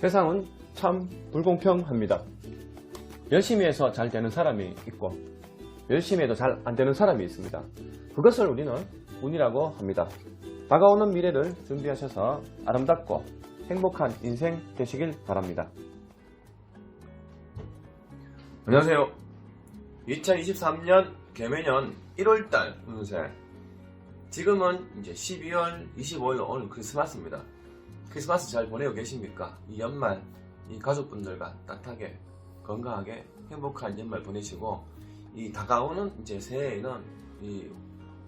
세상은 참 불공평합니다. 열심히 해서 잘 되는 사람이 있고 열심히 해도 잘 안 되는 사람이 있습니다. 그것을 우리는 운이라고 합니다. 다가오는 미래를 준비하셔서 아름답고 행복한 인생 되시길 바랍니다. 안녕하세요. 2023년 개매년 1월달 운세. 지금은 이제 12월 25일 오늘 크리스마스입니다. 크리스마스 잘 보내고 계십니까? 이 연말 이 가족분들과 따뜻하게 건강하게 행복한 연말 보내시고 이 다가오는 이제 새해에는 이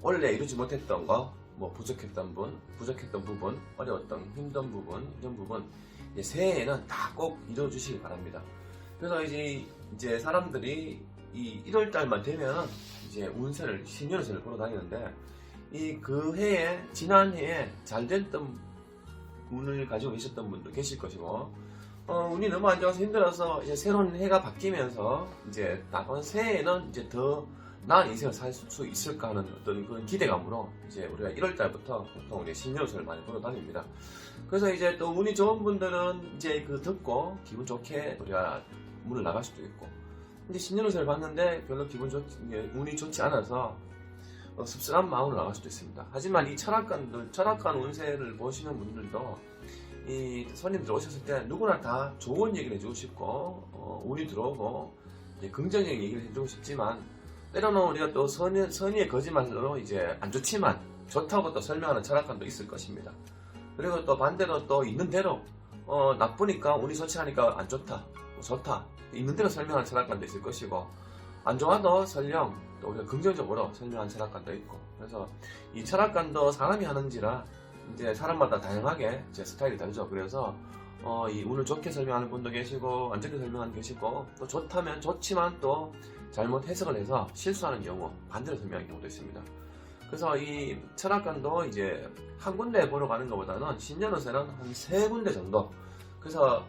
원래 이루지 못했던 거, 뭐 부족했던 분, 부족했던 부분, 어려웠던 힘든 부분, 이런 부분 새해에는 다 꼭 이루어 주시기 바랍니다. 그래서 이제 이제 사람들이 이 1월 달만 되면 이제 운세를 신년운세를 보러 다니는데 이 그 해에 지난 해에 잘 됐던 운을 가지고 계셨던 분도 계실 것이고 어, 운이 너무 안 좋아서 힘들어서 이제 새로운 해가 바뀌면서 이제 다가온 새해에는 이제 더 나은 인생을 살 수 있을까 하는 어떤 그런 기대감으로 이제 우리가 1월 달부터 보통 이제 신년운세를 많이 보러 다닙니다. 그래서 이제 또 운이 좋은 분들은 이제 그 듣고 기분 좋게 우리가 문을 나갈 수도 있고 근데 신년운세를 봤는데 별로 기분 좋 운이 좋지 않아서 어, 씁쓸한 마음으로 나갈 수도 있습니다. 하지만 이 철학관들, 철학관 운세를 보시는 분들도 이 손님들 오셨을 때 누구나 다 좋은 얘기를 해주고 싶고 어, 운이 들어오고 긍정적인 얘기를 해주고 싶지만 때로는 우리가 또 선의, 선의의 거짓말로 이제 안 좋지만 좋다고 또 설명하는 철학관도 있을 것입니다. 그리고 또 반대로 또 있는 대로 어, 나쁘니까 운이 좋지 않으니까 안 좋다, 뭐 좋다 있는 대로 설명하는 철학관도 있을 것이고 안 좋아도 설령 또 우리가 긍정적으로 설명하는 철학관도 있고 그래서 이 철학관도 사람이 하는지라 이제 사람마다 다양하게 제 스타일이 다르죠. 그래서 어, 이 운을 좋게 설명하는 분도 계시고 안 좋게 설명하는 계시고 또 좋다면 좋지만 또 잘못 해석을 해서 실수하는 경우 반대로 설명하는 경우도 있습니다. 그래서 이 철학관도 이제 한 군데 보러 가는 것보다는 신년운세는 한 세 군데 정도. 그래서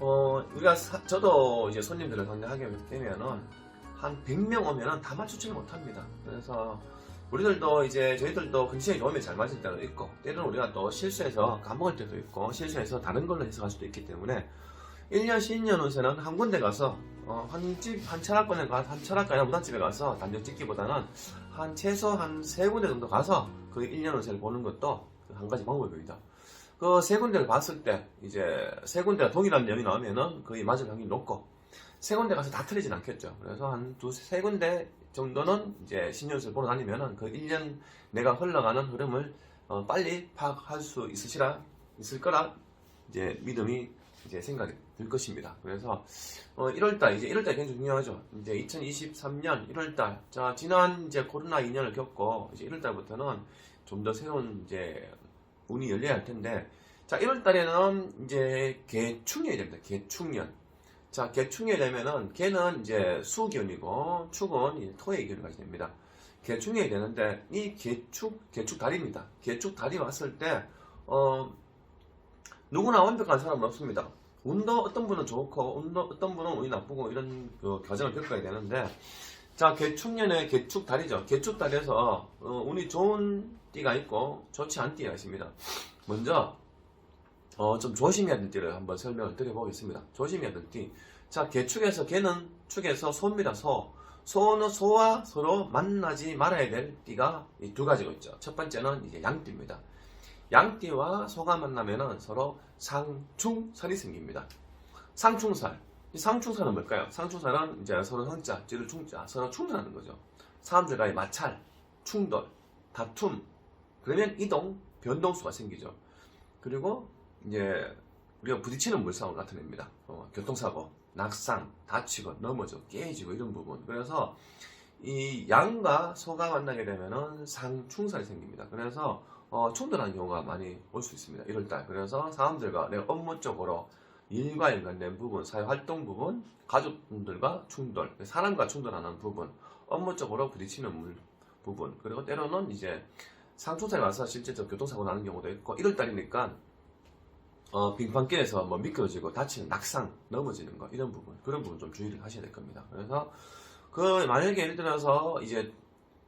어, 우리가 사- 저도 이제 손님들을 상대하게 되면은 한 100명 오면은 다 맞추지를 못합니다. 그래서 우리들도 이제 저희들도 컨디션이 좋으면 잘 맞을 때도 있고 때로는 우리가 또 실수해서 까먹을 때도 있고 실수해서 다른 걸로 해석할 수도 있기 때문에 1년 신년 운세는 한 군데 가서 어, 한 집, 한 철학관에 가, 한 철학관이나 무당집에 가서 단정 찍기보다는 한 최소 한 세 군데 정도 가서 그 1년 운세를 보는 것도 한 가지 방법입니다. 그 세 군데를 봤을 때 이제 세 군데가 동일한 점이 나오면은 거의 맞을 확률이 높고 세 군데 가서 다 틀리진 않겠죠. 그래서 한 두 세 군데 정도는 이제 신년을 보러 다니면은 그 1년 내가 흘러가는 흐름을 어, 빨리 파악할 수 있으시라 있을 거라 이제 믿음이 이제 생각이 들 것입니다. 그래서 어, 1월달 이제 1월달 굉장히 중요하죠. 이제 2023년 1월달 자 지난 이제 코로나 2년을 겪고 이제 1월달부터는 좀 더 새로운 이제 운이 열려야 할 텐데 자 1월달에는 이제 개축년이 됩니다. 개축년 자, 개축이 되면은 개는 이제 수기운이고 축은 토의 기운을 가지게 됩니다. 개축이 되는데 이 개축 개축 달입니다. 개축 달이 왔을 때 어, 누구나 완벽한 사람은 없습니다. 운도 어떤 분은 좋고 운도 어떤 분은 운이 나쁘고 이런 그 과정을 겪어야 되는데 자 개축년에 개축 달이죠. 개축 달에서 어, 운이 좋은 띠가 있고 좋지 않은 띠가 있습니다. 먼저 어, 좀 조심해야 될 띠를 한번 설명을 드려보겠습니다. 조심해야 될 띠. 자, 개축에서 개는 축에서 소입니다. 소. 소는 소와 서로 만나지 말아야 될 띠가 이두 가지가 있죠. 첫 번째는 이제 양띠입니다. 양띠와 소가 만나면은 서로 상충살이 생깁니다. 상충살. 이 상충살은 뭘까요? 상충살은 이제 서로 성자, 찌를 충자, 서로 충돌하는 거죠. 사람들과의 마찰, 충돌, 다툼, 그러면 이동, 변동수가 생기죠. 그리고 이제 우리가 부딪히는 물상을 나타냅니다. 어, 교통사고, 낙상, 다치고, 넘어져, 깨지고 이런 부분. 그래서 이 양과 소가 만나게 되면은 상충살이 생깁니다. 그래서 어, 충돌하는 경우가 많이 올 수 있습니다. 1월달. 그래서 사람들과 내 업무 쪽으로 일과 연관된 부분, 사회 활동 부분, 가족분들과 충돌, 사람과 충돌하는 부분, 업무 쪽으로 부딪히는 물 부분, 그리고 때로는 이제 상충살이 와서 실제적 교통사고 나는 경우도 있고 1월달이니까 어, 빙판길에서 뭐 미끄러지고 다치는 낙상, 넘어지는 거 이런 부분 그런 부분 좀 주의를 하셔야 될 겁니다. 그래서 그 만약에 예를 들어서 이제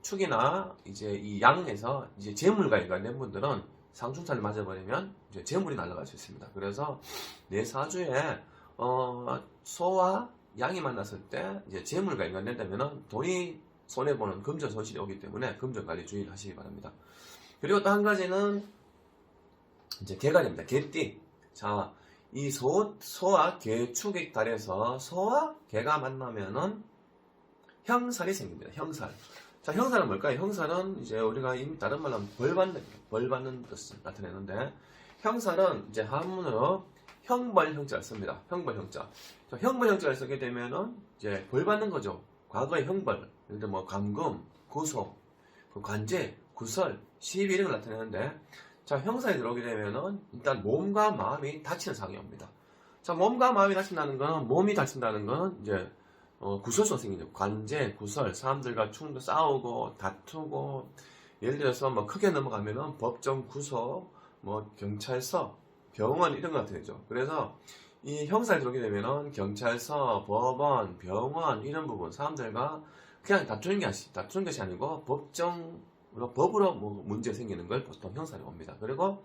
축이나 이제 이 양에서 이제 재물과 연관된 분들은 상충사를 맞아버리면 이제 재물이 날아갈 수 있습니다. 그래서 내 사주에 어, 소와 양이 만났을 때 이제 재물과 연관된다면 돈이 손해 보는 금전 손실이 오기 때문에 금전 관리 주의를 하시기 바랍니다. 그리고 또 한 가지는 이제 개갈입니다. 개띠. 자, 이 소, 소와 개축의 달에서 소와 개가 만나면은 형살이 생깁니다. 형살. 자, 형살은 뭘까요? 형살은 이제 우리가 이미 다른 말로 하면 벌 받는, 벌 받는 뜻을 나타내는데, 형살은 이제 한문으로 형벌 형자를 씁니다. 형벌 형자. 자, 형벌 형자를 쓰게 되면은 이제 벌 받는 거죠. 과거의 형벌. 예를 들어 뭐 감금, 구속, 그 관제, 구설, 시비 이런 걸 나타내는데, 자, 형사에 들어오게 되면은 일단 몸과 마음이 다치는 상황이 옵니다. 자, 몸과 마음이 다친다는 거는 몸이 다친다는 거는 이제 어, 구설성 생기죠. 관제, 구설, 사람들과 충돌 싸우고 다투고 예를 들어서 뭐 크게 넘어가면은 법정 구속, 뭐 경찰서, 병원 이런 거 나타내죠. 그래서 이 형사에 들어오게 되면은 경찰서, 법원, 병원 이런 부분 사람들과 그냥 다투는 게 아니, 다투는 것이 아니고 법정 우리가 법으로 뭐 문제 생기는 걸 보통 형사로 봅니다. 그리고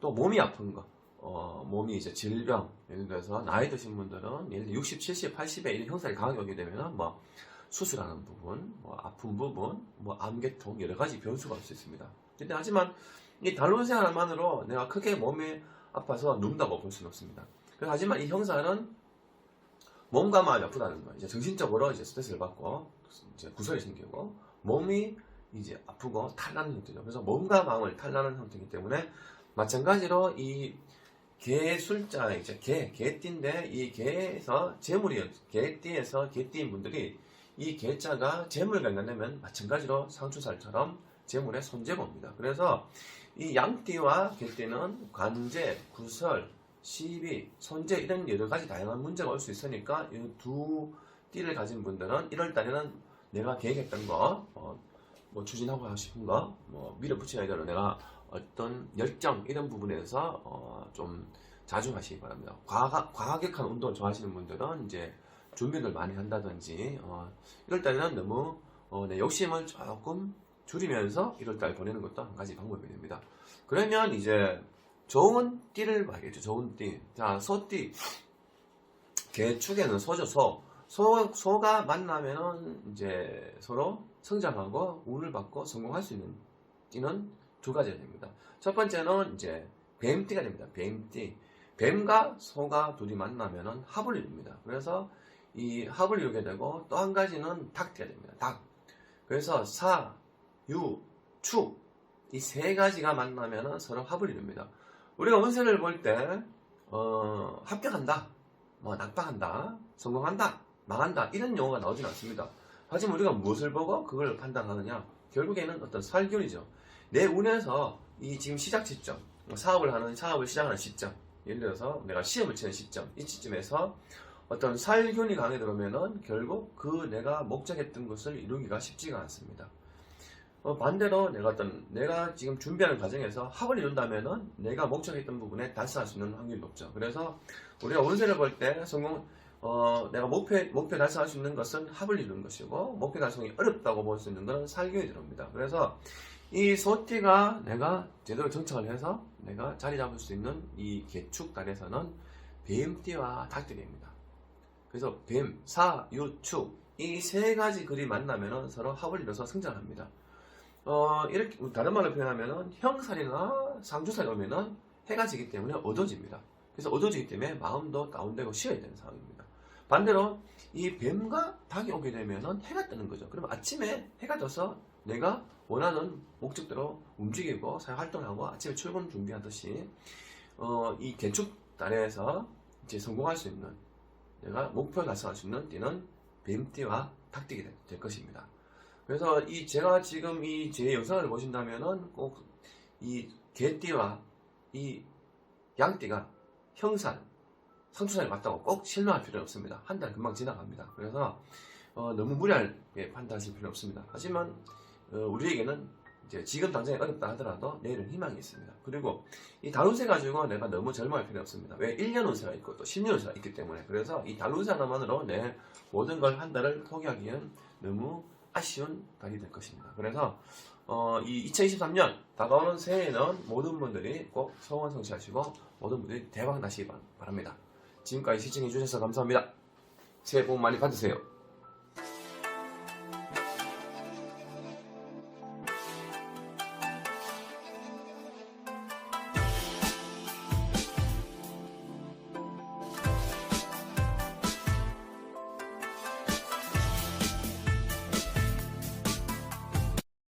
또 몸이 아픈 거, 어, 몸이 이제 질병, 예를 들어서 나이 드신 분들은 예를 들어 60, 70, 80에 이런 형사를 강하게 오게 되면 뭐 수술하는 부분, 뭐 아픈 부분, 뭐 암계통 여러 가지 변수가 올 수 있습니다. 근데 하지만 이 단론세 하나만으로 내가 크게 몸이 아파서 눕다고 볼 수는 없습니다. 하지만 이 형사는 몸과 마음이 아프다는 거, 이제 정신적으로 이제 스트레스를 받고 이제 구설이 생기고 몸이 이제 아프고 탈나는 형태죠. 그래서 몸과 마음을 탈나는 형태이기 때문에 마찬가지로 이 개술자 이제 개 개띠인데 이 개에서 재물이 개띠에서 개띠인 분들이 이 개자가 재물과 연관되면 마찬가지로 상추살처럼 재물의 손재가 옵니다. 그래서 이 양띠와 개띠는 관제, 구설, 시비, 손재 이런 여러 가지 다양한 문제가 올 수 있으니까 이 두 띠를 가진 분들은 1월 달에는 내가 계획했던 거, 어, 뭐 추진하고 하고 싶은 거, 뭐 밀어붙여야 되는 내가 어떤 열정 이런 부분에서 어, 좀 자중하시기 바랍니다. 과학, 과학격한 운동을 좋아하시는 분들은 이제 준비를 많이 한다든지 어, 이럴 때는 너무 어, 내 욕심을 조금 줄이면서 이럴 달 보내는 것도 한 가지 방법이 됩니다. 그러면 이제 좋은 띠를 봐야겠죠. 좋은 띠. 자, 소띠. 개축에는 소죠, 소. 소, 소가 만나면은 이제 서로 성장하고 운을 받고 성공할 수 있는 띠는 두 가지가 됩니다. 첫 번째는 이제 뱀띠가 됩니다. 뱀띠. 뱀과 소가 둘이 만나면은 합을 이룹니다. 그래서 이 합을 이루게 되고 또 한 가지는 닭띠가 됩니다. 닭. 그래서 사, 유, 축. 이세 가지가 만나면은 서로 합을 이룹니다. 우리가 운세를 볼 때, 어, 합격한다. 뭐, 낙방한다. 성공한다. 망한다. 이런 용어가 나오진 않습니다. 하지만 우리가 무엇을 보고 그걸 판단하느냐? 결국에는 어떤 살균이죠. 내 운에서 이 지금 시작 시점, 사업을 하는, 사업을 시작하는 시점, 예를 들어서 내가 시험을 치는 시점, 이 시점에서 어떤 살균이 강해 들어오면은 결국 그 내가 목적했던 것을 이루기가 쉽지가 않습니다. 어, 반대로 내가 어떤, 내가 지금 준비하는 과정에서 합을 이룬다면은 내가 목적했던 부분에 달성할 수 있는 확률이 높죠. 그래서 우리가 운세를 볼 때 성공, 어, 내가 목표, 목표 달성할 수 있는 것은 합을 이루는 것이고, 목표 달성이 어렵다고 볼 수 있는 것은 살균이 들어옵니다. 그래서 이 소띠가 내가 제대로 정착을 해서 내가 자리 잡을 수 있는 이 개축 달에서는 뱀띠와 닭띠입니다. 그래서 뱀, 사, 유, 축, 이 세 가지 글이 만나면은 서로 합을 이뤄서 성장합니다. 어, 이렇게, 다른 말로 표현하면은 형살이나 상주살이 오면은 해가 지기 때문에 어두워집니다. 그래서 어두워지기 때문에 마음도 다운되고 쉬어야 되는 상황입니다. 반대로 이 뱀과 닭이 오게 되면은 해가 뜨는 거죠. 그럼 아침에 해가 떠서 내가 원하는 목적대로 움직이고 사회 활동하고 아침에 출근 준비하듯이 어, 이 개축 달에서 이제 성공할 수 있는 내가 목표 달성할 수 있는 띠는 뱀띠와 닭띠가 될, 될 것입니다. 그래서 이 제가 지금 이 제 영상을 보신다면은 꼭 이 개띠와 이 양띠가 형산, 상투산이 맞다고 꼭 실망할 필요는 없습니다. 한 달 금방 지나갑니다. 그래서 어, 너무 무리하게 판단하실 필요 없습니다. 하지만 어, 우리에게는 이제 지금 당장이 어렵다 하더라도 내일은 희망이 있습니다. 그리고 이 다룬새 가지고 내가 너무 절망할 필요 없습니다. 왜 1년 운세가 있고 또 10년 운세가 있기 때문에 그래서 이 다룬새 하나만으로 내 모든 걸 한 달을 포기하기엔 너무 아쉬운 달이 될 것입니다. 그래서 어, 이 2023년 다가오는 새해에는 모든 분들이 꼭 소원 성취하시고 모든 분들이 대박 나시기 바랍니다. 지금까지 시청해주셔서 감사합니다. 새해 복 많이 받으세요.